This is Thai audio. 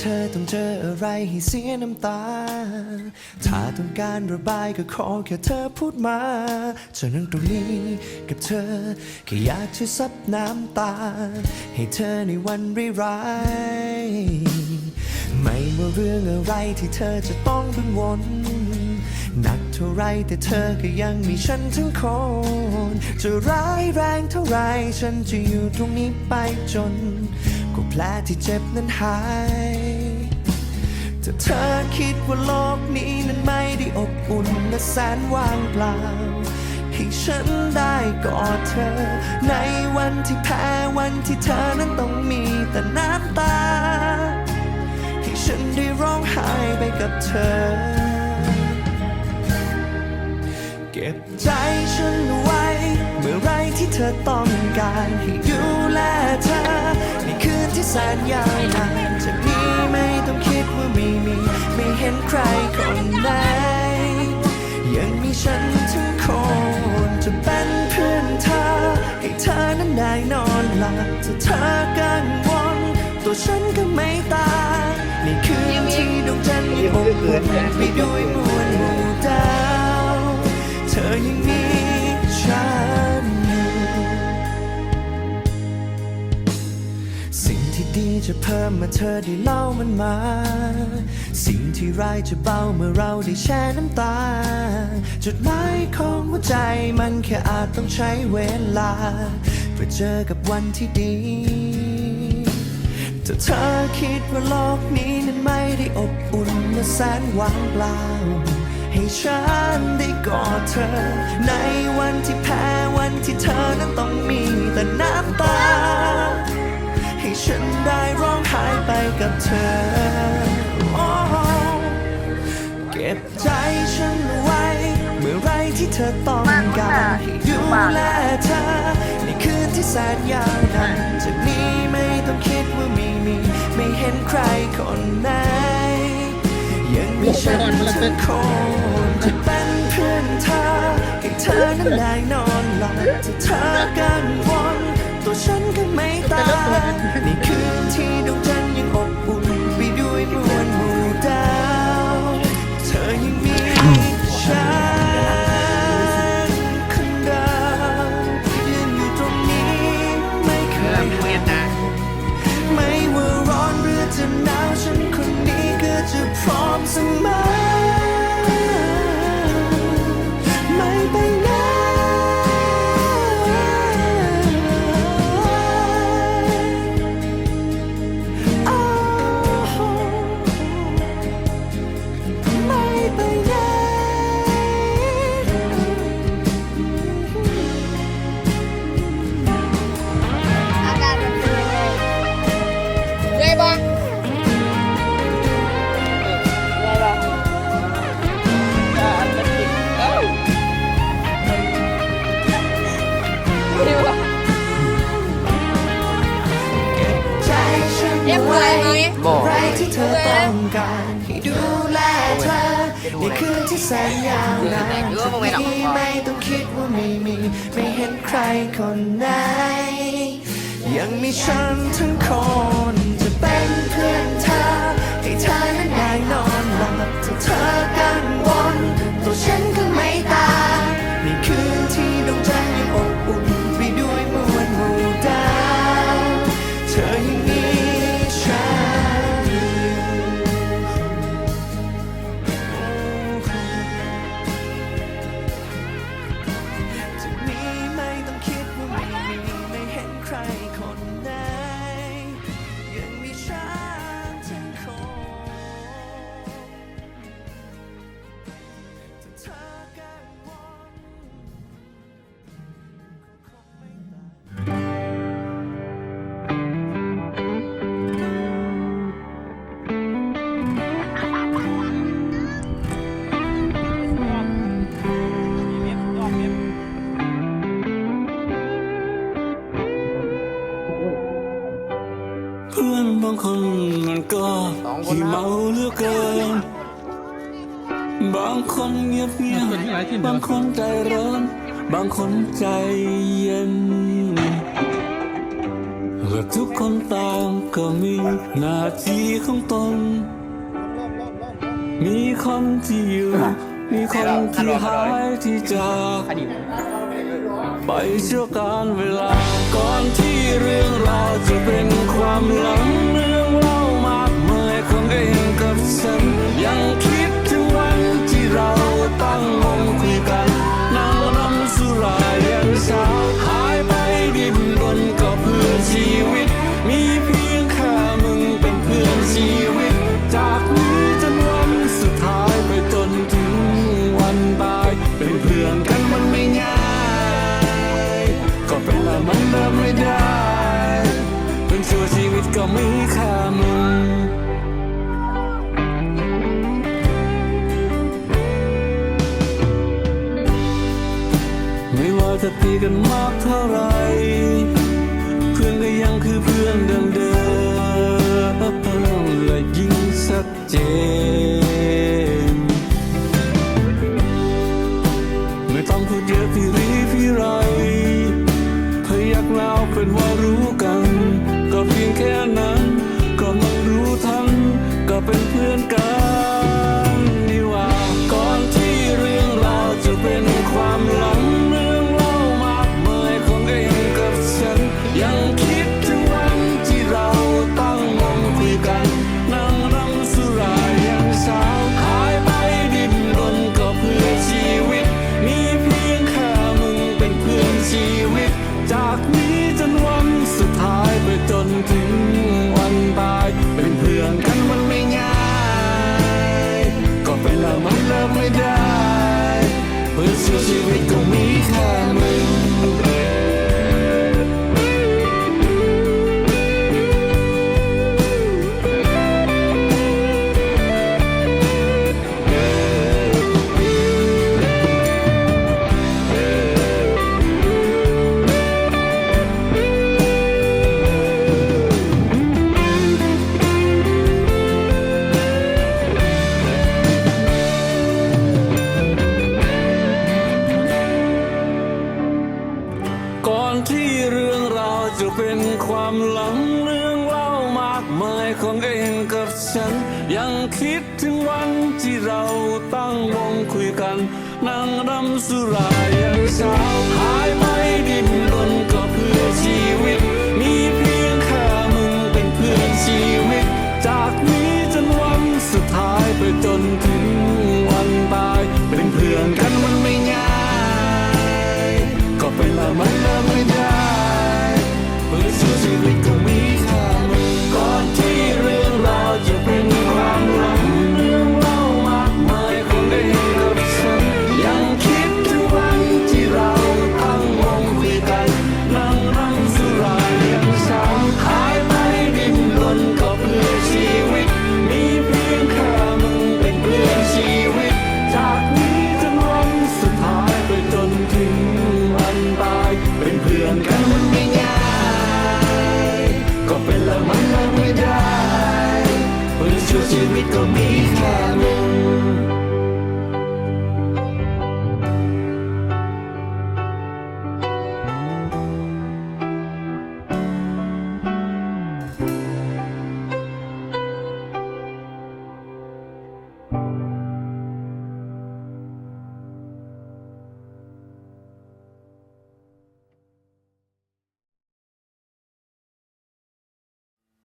เธอต้องเจออะไรให้เสียน้ำตา ถ้าต้องการระบายก็ขอแค่เธอพูดมาจะนั่งตรงนี้กับเธอแค่อยากจะซับน้ำตา ให้เธอในวันร้ายไม่ว่าเรื่องอะไรที่เธอจะต้องกังวลหนักเท่าไรแต่เธอก็ยังมีฉันทั้งคน จะร้ายแรงเท่าไรฉันจะอยู่ตรงนี้ไปจนกว่าแผลที่เจ็บนั้นหาย ถ้าเธอคิดว่าโลกนี้นั้นไม่ได้อบอุ่นและแสนว่างเปล่า ให้ฉันได้กอดเธอ ในวันที่แพ้วันที่เธอนั้นต้องมีแต่น้ำตา ให้ฉันได้ร้องไห้ไปกับเธอ เก็บใจฉันไว้ เมื่อไรที่เธอต้องการให้ดูแลเธอในคืนที่แสนยาวนานจากนี้ไม่ ต้องคิดว่าไม่มี ไม่เห็นใครคนไหน ยังมีฉันทุกคนจะเป็นเพื่อนเธอ ให้เธอนั้นได้นอนหลับถ้าเธอกังวลตัวฉันก็ไม่ตายในคืนที่ดวงจันทร์ยังอบอุ่นไปด้วยมวลหมู่ดาว เธอยังมี ดีจะเพิ่มมาเธอได้เล่ามันมา สิ่งที่ร้ายจะเบาเมื่อเราได้แช่น้ำตา จุดหมายของหัวใจมันแค่อาจต้องใช้เวลา เพื่อเจอกับวันที่ดีถ้าเธอคิดว่าโลกนี้นั้นไม่ได้อบอุ่นและแสนหว่างเปล่า ให้ฉันได้กอดเธอ ในวันที่แพ้วันที่เธอนั้นต้องมีแต่น้ำตา ให้ฉันได้ร้องไห้ไปกับเธอโอ้เก็บใจฉันไว้ เมื่อไรที่เธอต้องการให้ดูแลเธอในคืนที่แสนยาวนานจากนี้ไม่ต้องคิดว่าม่มี ไม่เห็นใครคนไหน ยังมีฉันทุกคนจะเป็นเพื่อนเธอให้เธอนั้นได้นอนหลับถ้าเธอกังวลตัว ฉันก็ไม่ตาย เมื่อยไหมไรที่เธอต้องการให้ดูแลเธอในคืนที่แสนยาวนานจากนี้ไม่ต้องคิดว่าไม่มี ไม่เห็นใครคนไหน ยังมีฉันทั้งคนจะเป็นเพื่อนเธอให้เธอนั้นได้นอน พื่อนบางคนมันก็ที่เมาเลือเกิน บางคนเงียบเงียบบางคนใจร้อน บางคนใจเย็นและทุกคนต่างก็มีหน้าที่ของตน มีคนที่อยู่ มีคนที่หายที่จาก ไปชั่วการเวลา ก่อนที่เรื่องราวจะเป็นความหลังเรื่องเล่ามากมายของเองกับฉันยัง มีค่ามึงไม่ว่าจะตีกันมากเท่าไร เพื่อนก็ยังคือเพื่อนเดิมเดิมและยิ่งสัดเจน ไม่ต้องพูดเยอะที แค่นั้น ก็ไม่รู้ทั้งก็เป็นเพื่อน จนวันสุดท้ายไปจนถึงวันตาย เป็นเพื่อนกันมันไม่ง่าย ก็เป็นละมันเลิกไม่ได้ เพื่อชีวิตก็มีแค่มึง วันที่เราตั้งวงคุยกัน นั่งรำสุรายันเช้าหายไปดินรนก็เพื่อชีวิต to it go mayhem.